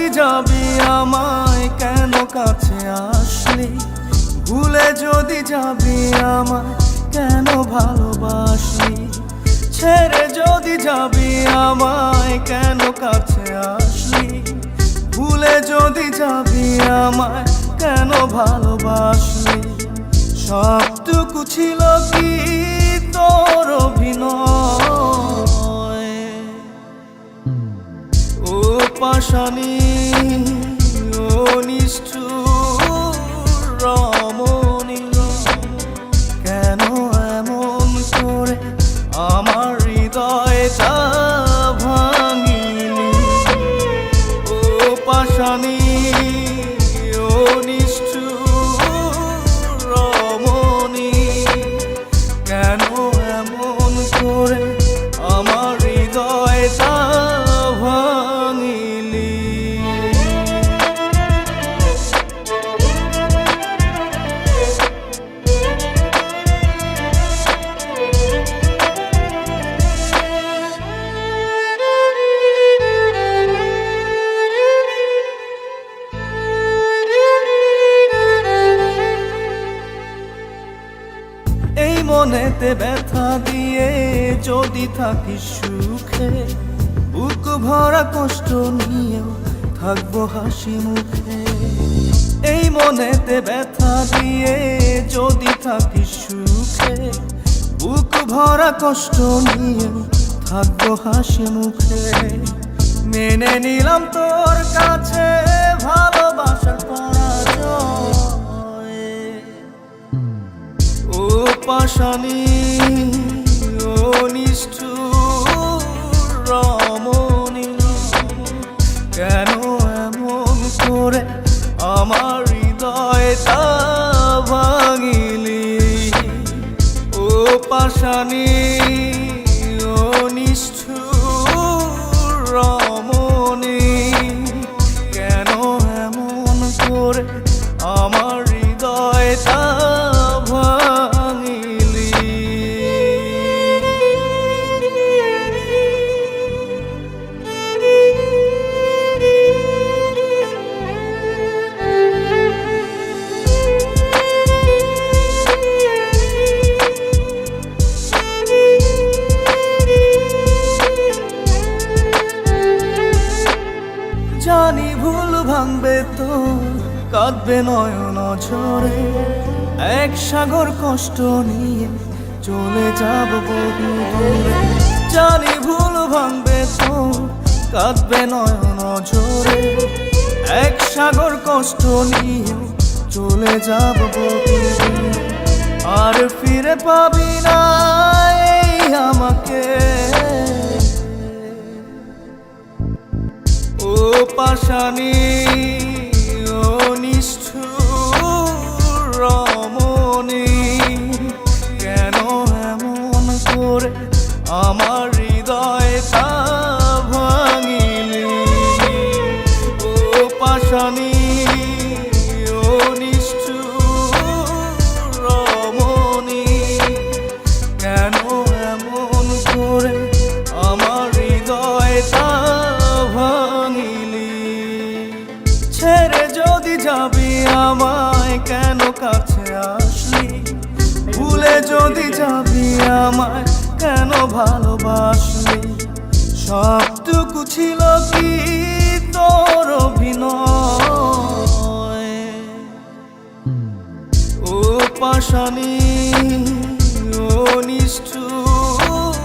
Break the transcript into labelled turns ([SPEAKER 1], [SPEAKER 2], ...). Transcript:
[SPEAKER 1] যদি যাবি আমায় কেন কাছে আসলি? ভুলে যদি যাবি আমায় কেন ভালোবাসলি? ছেড়ে যদি যাবি আমায় কেন কাছে আসলি? ভুলে যদি যাবি আমায় কেন ভালোবাসলি? সবটুকু ছিল কি তোর অভিনয়? ও পাশানি ও নিষ্ঠুর কেন এমন করে আমার হৃদয়টা মনেতে ব্যথা দিয়ে যদি থাকিস সুখে, বুক ভরা কষ্ট নিয়েও থাকব হাসি মুখে। এই মনেতে ব্যথা দিয়ে যদি থাকিস সুখে, বুক ভরা কষ্ট নিয়েও থাকব হাসি মুখে। মেনে নিলাম তোর কাছে ভালোবাসার পরাজয়। ও পাশানি জানি ভুল ভাঙবে তো, কাঁদবে নয়ন ঝরে। এক সাগর কষ্ট নিয়ে চলে যাব জানি ভুল ভাঙবে তো, কাঁদবে নয়ন ঝরে। এক সাগর কষ্ট নিয়ে চলে যাব আর ফিরে পাবি না এই আমাকে। ও পাশানি ও রমণী কেন এমন করে আমার হৃদয়টা ভাঙিলি আমায় কেন কাছে আসলি? ভুলে যদি যাবি আমায় কেন ভালোবাসলি? সবটুকু ছিল কি তোর অভিনয়? ও পাশানি, ও নিষ্ঠুর